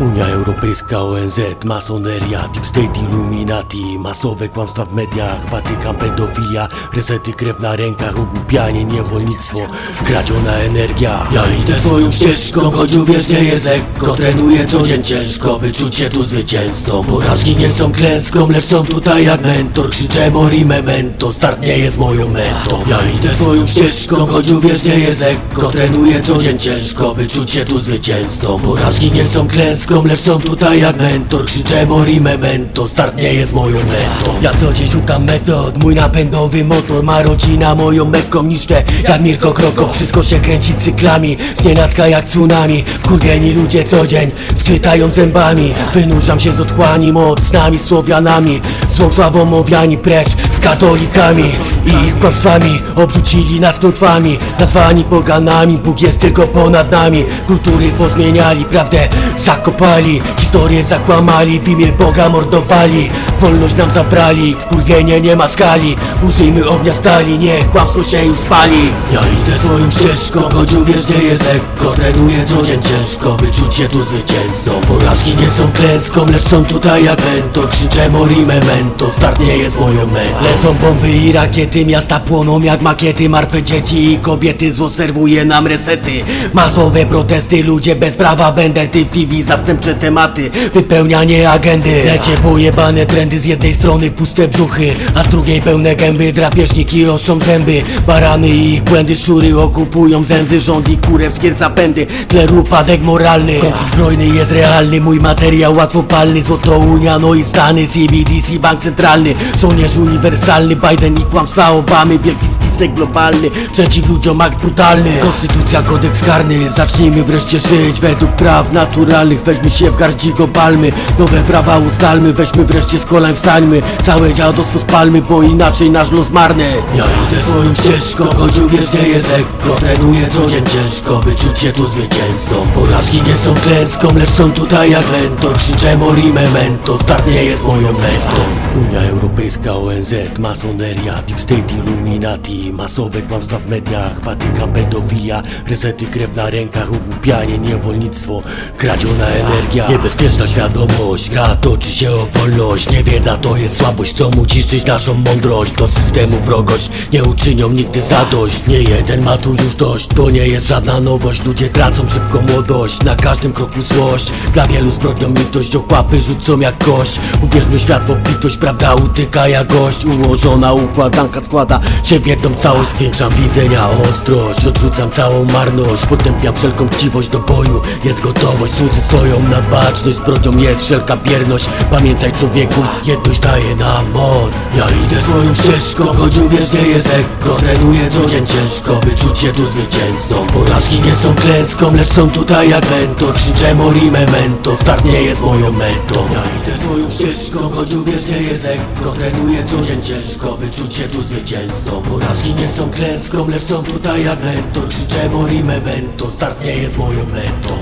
Unia Europejska, ONZ, masoneria, Deep State, Illuminati Masowe kłamstwa w mediach, Watykan, pedofilia Resety, krew na rękach, ogłupianie, niewolnictwo Kradziona energia. Ja idę swoją ścieżką, choć uwierz nie jest lekko Trenuję co dzień ciężko, by czuć się tu zwycięzcą. Porażki nie są klęską, lecz są tutaj jak mentor. Krzyczę mori memento, start nie jest moją metą Ja idę swoją ścieżką, choć uwierz nie jest lekko Trenuję co dzień ciężko, by czuć się tu zwycięzcą. Porażki nie są klęską, lecz są tutaj jak mentor Krzyczę mori memento, start nie jest moją metą Ja co dzień szukam metod, mój napędowy motor Ma rodzina moją mekką niszczę. Jak Mirko Krokop Wszystko się kręci cyklami, znienacka jak tsunami Wkurwieni ludzie co dzień, skrzytają zębami. Wynurzam się z otchłani mocnami Słowianami Złą sławą owiani precz z katolikami I ich kłamstwami obrzucili nas klątwami Nazwani poganami, Bóg jest tylko ponad nami. Kultury pozmieniali, prawdę zakopali. Historię zakłamali, w imię Boga mordowali. Wolność nam zabrali, wkurwienie nie ma skali. Użyjmy ognia stali, niech kłamstwo się już spali. Ja idę swoją ścieżką, choć uwierz nie jest lekko Trenuję co dzień ciężko, by czuć się tu zwycięzcą. Porażki nie są klęską, lecz są tutaj jak mentor Krzyczę memento, start nie jest moją metą Lecą bomby i rakiety, miasta płoną jak makiety. Martwe dzieci i kobiety, zło serwuje nam resety. Masowe protesty, ludzie bez prawa vendety W TV zastępcze tematy, wypełnianie agendy. Lecie pojebane trendy, z jednej strony puste brzuchy A z drugiej pełne gęby, drapieżniki oszą zęby Barany i ich błędy, szczury okupują zęzy Rząd i kurewskie zapędy, tler upadek moralny. Konflikt zbrojny jest realny, mój materiał łatwopalny. Złoto Unia, no i Stany, CBDC, bank centralny Żołnierz uniwersalny, Biden i kłamstwa Obamy Wielki spisek globalny, przeciw ludziom akt brutalny. Konstytucja, kodeks karny, zacznijmy wreszcie żyć Według praw naturalnych, weźmy się w garść ich obalmy Nowe prawa ustalmy, weźmy wreszcie z kolan wstańmy. Całe dziadostwo spalmy, bo inaczej nasz los marny Ja idę swoją ścieżką, choć uwierz nie jest lekko. Trenuję co dzień ciężko, by czuć się tu zwycięzcą. Porażki nie są klęską, lecz są tutaj jak mentor Krzyczę mori memento, start nie jest moją metą Unia Europejska, ONZ, masoneria, Deep State, Illuminati Masowe kłamstwa w mediach, Watykan, pedofilia Resety, krew na rękach, ogłupianie, niewolnictwo Kradziona energia, niebezpieczna świadomość Gra toczy się o wolność, niewiedza to jest słabość Co mu ciszczyć naszą mądrość, do systemu wrogość Nie uczynią nigdy zadość, nie jeden ma tu już dość To nie jest żadna nowość, ludzie tracą szybko młodość Na każdym kroku złość, dla wielu zbrodnią litość Ochłapy rzucą jak kość, ubierzmy świat w obfitość Prawda utyka jak gość, ułożona układanka składa się w jedną całość. Zwiększam widzenia, ostrość, odrzucam całą marność. Potępiam wszelką chciwość do boju, jest gotowość. Słudzy stoją na baczność, zbrodnią jest wszelka bierność. Pamiętaj człowieku, jedność daje nam moc. Ja idę swoją ścieżką, choć uwierz nie jest lekko Trenuję co dzień ciężko, by czuć się tu zwycięzcą. Porażki nie są klęską, lecz są tutaj jak mentor Krzyczę mori memento, start nie jest moją metą Ja idę swoją ścieżką, choć uwierz nie jest lekko Trenuję co dzień ciężko, by czuć się tu zwycięzcą. Porażki nie są klęską, lecz są tutaj jak mentor Krzyczę mori memento, start nie jest moją metą